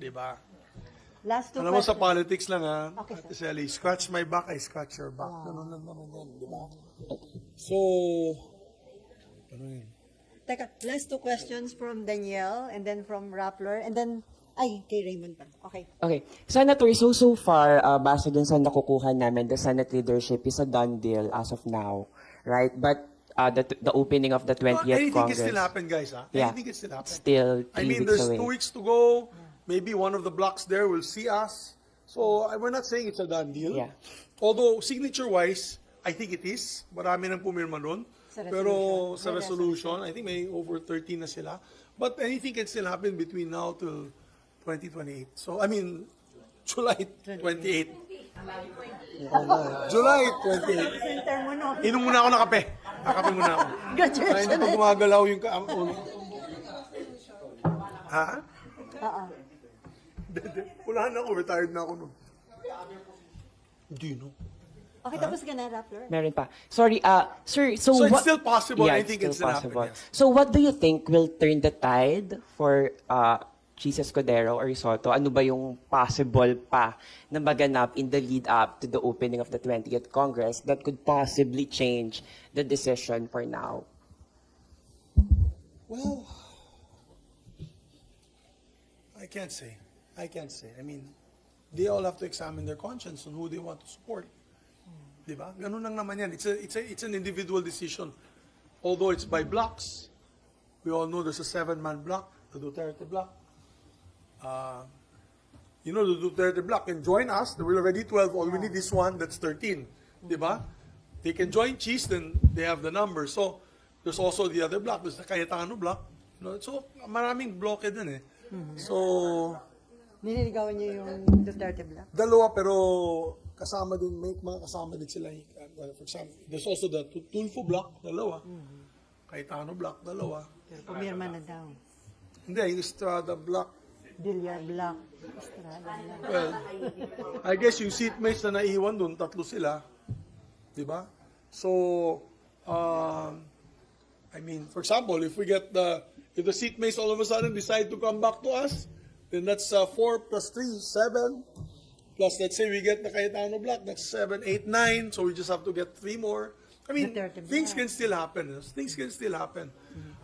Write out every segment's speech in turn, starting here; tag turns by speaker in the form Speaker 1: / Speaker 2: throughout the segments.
Speaker 1: Di ba?
Speaker 2: Last two
Speaker 1: Alam mo sa
Speaker 2: questions.
Speaker 1: politics lang ha,
Speaker 2: Okay,
Speaker 1: Ate Sally, scratch my back, I scratch your back. Ganun lang naman yan, di ba? So, ano yun?
Speaker 2: Teka, last two questions from Danielle and then from Rappler and then, ay, kay Raymond pa. Okay.
Speaker 3: Okay. Senator, so so far, uh, base dun sa nakukuha namin, the Senate leadership is a done deal as of now, right? But uh, the, the opening of the 20th
Speaker 1: anything
Speaker 3: Congress
Speaker 1: can still happen, guys. Ha?
Speaker 3: Yeah.
Speaker 1: Anything can still happen.
Speaker 3: still
Speaker 1: I mean,
Speaker 3: weeks
Speaker 1: there's
Speaker 3: away.
Speaker 1: two weeks to go. Maybe one of the blocks there will see us. So, we're not saying it's a done deal.
Speaker 3: Yeah.
Speaker 1: Although, signature-wise, I think it is. Marami nang pumirma nun.
Speaker 2: Sa
Speaker 1: Pero
Speaker 2: resolution.
Speaker 1: sa resolution, I think may over 13 na sila. But anything can still happen between now till 2028. So, I mean, July 28. Oo nga eh. July 28.
Speaker 2: Center mo, no?
Speaker 1: Inom muna ako ng kape. Kakape muna ako. Para
Speaker 2: Graduation
Speaker 1: hindi pa gumagalaw yung ka- ang ulo. Ha?
Speaker 2: Oo.
Speaker 1: Hindi. Wala na ako. Retired na ako nun. Hindi, no?
Speaker 2: Okay, tapos ka na, Rappler?
Speaker 3: Meron pa. Sorry, uh, sir, so,
Speaker 1: So it's
Speaker 3: what-
Speaker 1: still possible.
Speaker 3: Yeah,
Speaker 1: I think it's
Speaker 3: still possible.
Speaker 1: yes.
Speaker 3: So what do you think will turn the tide for uh, Jesus Cordero or Soto? Ano ba yung possible pa na maganap in the lead up to the opening of the 20th Congress that could possibly change the decision for now?
Speaker 1: Well, I can't say. I can't say. I mean, they all have to examine their conscience on who they want to support. Di ba? Ganun lang naman yan. It's, a, it's, a, it's an individual decision. Although it's by blocks, we all know there's a seven-man block, the Duterte block. Uh, you know, the Duterte block can join us. There were already 12. All we need is one. That's 13. Di ba? They can join Cheese, then they have the number. So, there's also the other block. There's the Cayetano block. You know, so, maraming bloke din eh. So,
Speaker 2: Nililigawan niyo yung Duterte Black?
Speaker 1: dalawa pero kasama din, may mga kasama din sila. uh, well, for example, there's also the Tu- Tulfo block, dalawa. Cayetano block, dalawa.
Speaker 2: Pumirma na daw.
Speaker 1: Hindi, yung Estrada block,
Speaker 2: Villar Black. Estrada Black.
Speaker 1: Well, I guess yung seatmates na naiwan doon, tatlo sila. Di ba? So, um, I mean, for example, if we get the, if the seatmates all of a sudden decide to come back to us, then that's uh, 4 plus 3, 7. Plus, let's say we get the Cayetano block, that's 7, 8, 9. So we just have to get 3 more. I mean, things can still happen. Things can still happen.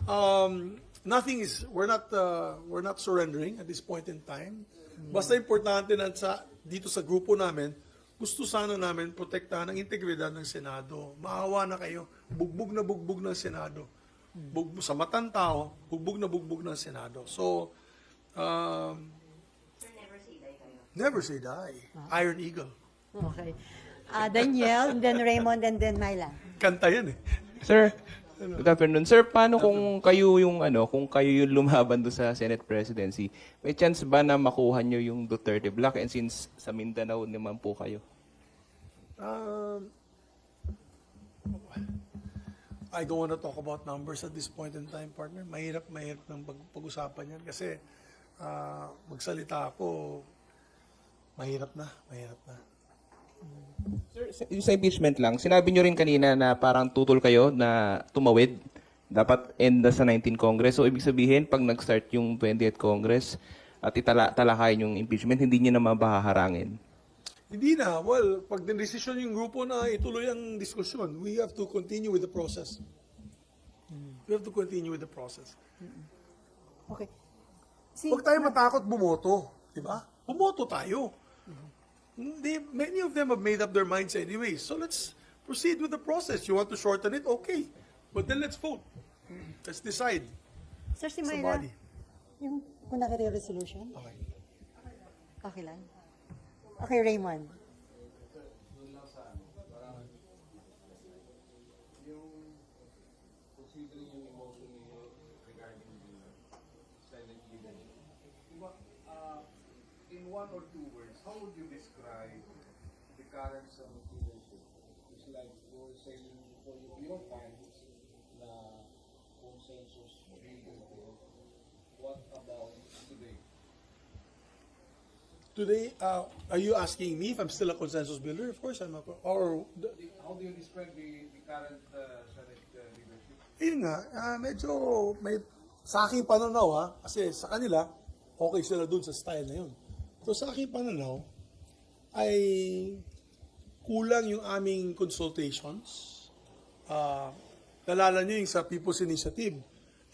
Speaker 1: Um, nothing is, we're not, uh, we're not surrendering at this point in time. Basta importante na sa, dito sa grupo namin, gusto sana namin protektahan ang integridad ng Senado. Maawa na kayo. Bugbog na bugbog ng Senado. Bugbog, sa matang tao, bugbog na bugbog ng Senado. So, um, never say die. Iron Eagle.
Speaker 2: Okay. Ah, Danielle, and then Raymond, and then Myla.
Speaker 1: Kanta yan eh.
Speaker 4: Sir, good afternoon. Sir, paano kung kayo yung ano, kung kayo yung lumaban do sa Senate presidency, may chance ba na makuha nyo yung Duterte Black and since sa Mindanao naman po kayo?
Speaker 1: Um, I don't want to talk about numbers at this point in time, partner. Mahirap, mahirap ng pag- pag-usapan yan kasi ah, magsalita ako, mahirap na, mahirap na.
Speaker 4: Sir, sa- impeachment lang, sinabi nyo rin kanina na parang tutol kayo na tumawid. Dapat end na sa 19 Congress. So, ibig sabihin, pag nag-start yung 20th Congress at itala talakayin yung impeachment, hindi nyo naman bahaharangin.
Speaker 1: Hindi na. Well, pag decision yung grupo na ituloy ang diskusyon, we have to continue with the process. We have to continue with the process.
Speaker 2: Okay. Si,
Speaker 1: Huwag tayo matakot bumoto. Di ba? Bumoto tayo. They, many of them have made up their minds anyway. So let's proceed with the process. You want to shorten it? Okay. But then let's vote. Let's decide.
Speaker 2: Sir, si
Speaker 1: Sa
Speaker 2: Myla,
Speaker 1: body.
Speaker 2: yung kunakari resolution,
Speaker 1: Okay.
Speaker 2: okay lang. Okay, Raymond.
Speaker 5: In one or two words, how would you describe the current Senate leadership? It's like you were saying for your times na consensus builder. What about today?
Speaker 1: Today, uh, are you asking me if I'm still a consensus builder? Of course I'm a, or, the-
Speaker 5: How do you describe the, the current uh, Senate uh, leadership?
Speaker 1: yun nga, ah, medyo may, sa aking pananaw ha, kasi sa kanila, okay sila dun sa style na yun. So sa aking pananaw, ay kulang yung aming consultations. Ah, nalala nyo yung sa People's Initiative.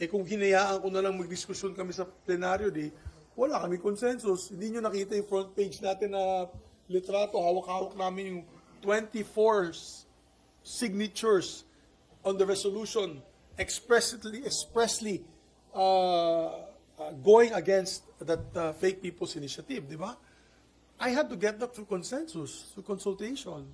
Speaker 1: Eh kung hinayaan ko na lang magdiskusyon kami sa plenaryo, di, wala kami consensus. Hindi nyo nakita yung front page natin na litrato, hawak-hawak namin yung 24 signatures on the resolution expressly expressly uh, uh, going against that uh, fake people's initiative, di ba? I had to get that through consensus, through consultation.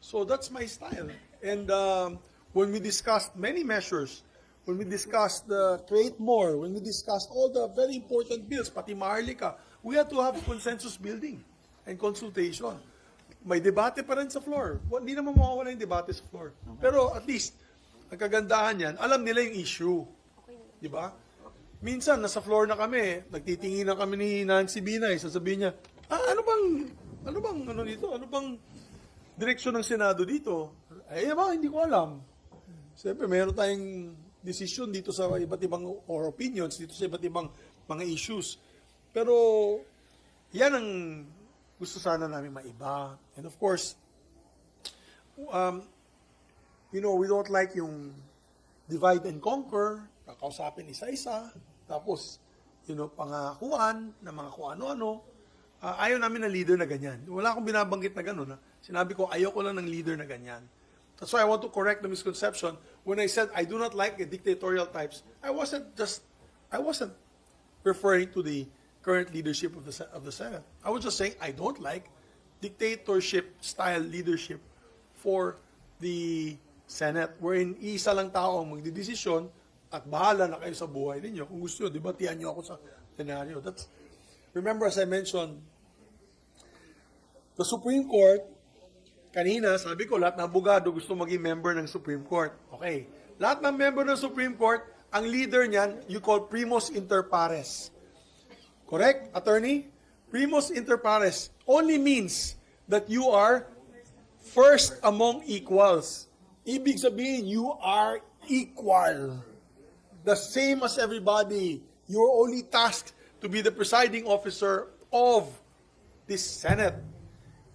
Speaker 1: So that's my style. And um, when we discussed many measures, when we discussed the create more, when we discussed all the very important bills, pati Maharlika, we had to have consensus building and consultation. May debate pa rin sa floor. Wa- Hindi naman mawawala yung debate sa floor. Pero at least, ang kagandahan yan, alam nila yung issue. Di ba? Minsan, nasa floor na kami, nagtitingin na kami ni Nancy Binay, sasabihin niya, ah, ano bang, ano bang, ano dito, ano bang direksyon ng Senado dito? Eh, ba, hindi ko alam. Siyempre, meron tayong decision dito sa iba't ibang or opinions dito sa iba't ibang mga issues. Pero, yan ang gusto sana namin maiba. And of course, um, you know, we don't like yung divide and conquer, kakausapin isa-isa, tapos, you know, pangakuan ng mga kung ano-ano. Ah, ayaw namin ng leader na ganyan. Wala akong binabanggit na gano'n. Sinabi ko, ayaw ko lang ng leader na ganyan. That's why I want to correct the misconception. When I said I do not like the dictatorial types, I wasn't just, I wasn't referring to the current leadership of the of the Senate. I was just saying I don't like dictatorship style leadership for the Senate wherein isa lang tao ang magdidesisyon at bahala na kayo sa buhay ninyo. Kung gusto nyo, debatihan nyo ako sa plenaryo. That's, remember as I mentioned, the Supreme Court, kanina, sabi ko, lahat ng abogado gusto maging member ng Supreme Court. Okay. Lahat ng member ng Supreme Court, ang leader niyan, you call primus inter pares. Correct, attorney? Primus inter pares only means that you are first among equals. Ibig sabihin, you are equal. The same as everybody. You're only tasked to be the presiding officer of this Senate.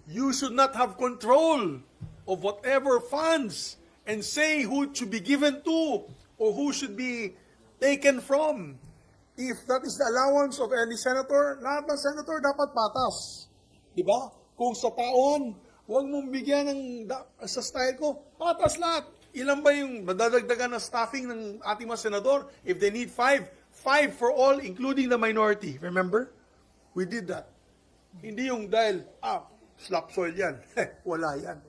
Speaker 1: You should not have control of whatever funds and say who should be given to or who should be taken from. If that is the allowance of any senator, lahat ng senator dapat patas. Di ba? Kung sa taon, huwag mong bigyan ng, sa style ko, patas lahat. Ilan ba yung madadagdagan na staffing ng ating mga senador? If they need five, five for all, including the minority. Remember? We did that. Hindi yung dahil, ah, slap soil yan. Wala yan.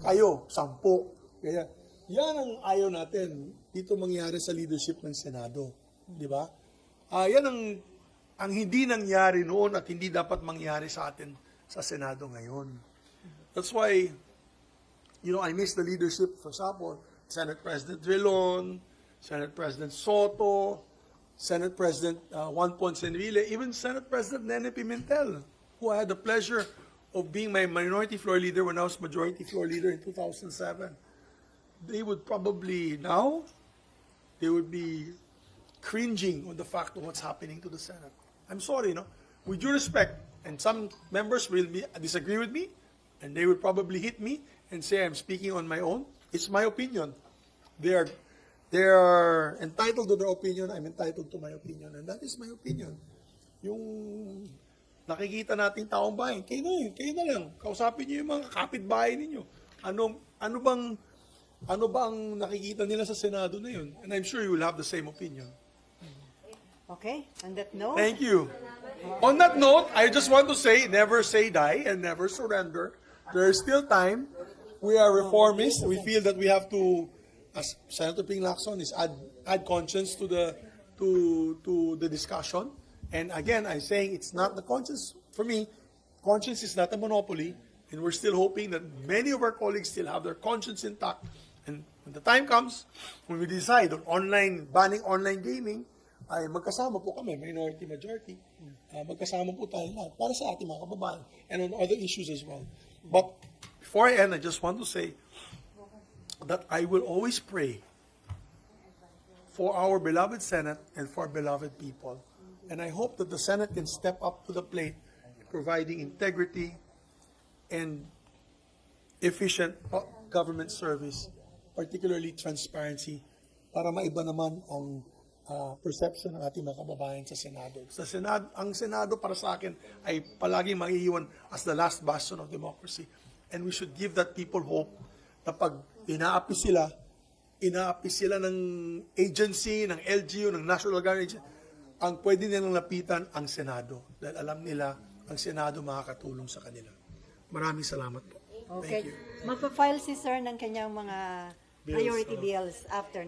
Speaker 1: Kayo, sampo. Kaya, yan ang ayaw natin dito mangyari sa leadership ng Senado. Di ba? Ah, yan ang, ang hindi nangyari noon at hindi dapat mangyari sa atin sa Senado ngayon. That's why, you know, I miss the leadership, for example, Senate President Drilon, Senate President Soto, Senate President uh, Juan Ponce Enrile, even Senate President Nene Pimentel, who I had the pleasure of being my minority floor leader when I was majority floor leader in 2007. They would probably now, they would be cringing on the fact of what's happening to the Senate. I'm sorry, no? With due respect, and some members will be, disagree with me, and they will probably hit me and say I'm speaking on my own. It's my opinion. They are, they are entitled to their opinion. I'm entitled to my opinion, and that is my opinion. Yung nakikita nating taong bayan, kayo na yun, kayo na lang. Kausapin niyo yung mga kapitbahay ninyo. Ano, ano bang, ano ba ang nakikita nila sa Senado na yun? And I'm sure you will have the same opinion.
Speaker 2: Okay, on that note,
Speaker 1: Thank you. On that note, I just want to say, never say die and never surrender. There is still time. We are reformists. We feel that we have to, as Senator Ping Lacson is add, add conscience to the, to, to the discussion. And again, I'm saying it's not the conscience, for me, conscience is not a monopoly. And we're still hoping that many of our colleagues still have their conscience intact. And when the time comes, when we decide on online, banning online gaming, ay magkasama po kami, minority, majority. Ah, magkasama po tayo lahat para sa ating mga kababayan and on other issues as well. But before I end, I just want to say that I will always pray for our beloved Senate and for our beloved people. And I hope that the Senate can step up to the plate, providing integrity and efficient pu- government service, particularly transparency, para maiba naman ang ah, perception ng ating mga kababayan sa Senado. Sa Senado, ang Senado para sa akin ay palaging maiiwan as the last bastion of democracy. And we should give that people hope na pag inaapi sila, inaapi sila ng agency, ng LGU, ng National Guard Agency, ang pwede nilang lapitan ang Senado. Dahil alam nila ang Senado makakatulong sa kanila. Maraming salamat po.
Speaker 2: Okay.
Speaker 1: Thank you.
Speaker 2: Magpa-file si sir ng kanyang mga
Speaker 1: Bills,
Speaker 2: priority
Speaker 1: oh.
Speaker 2: bills after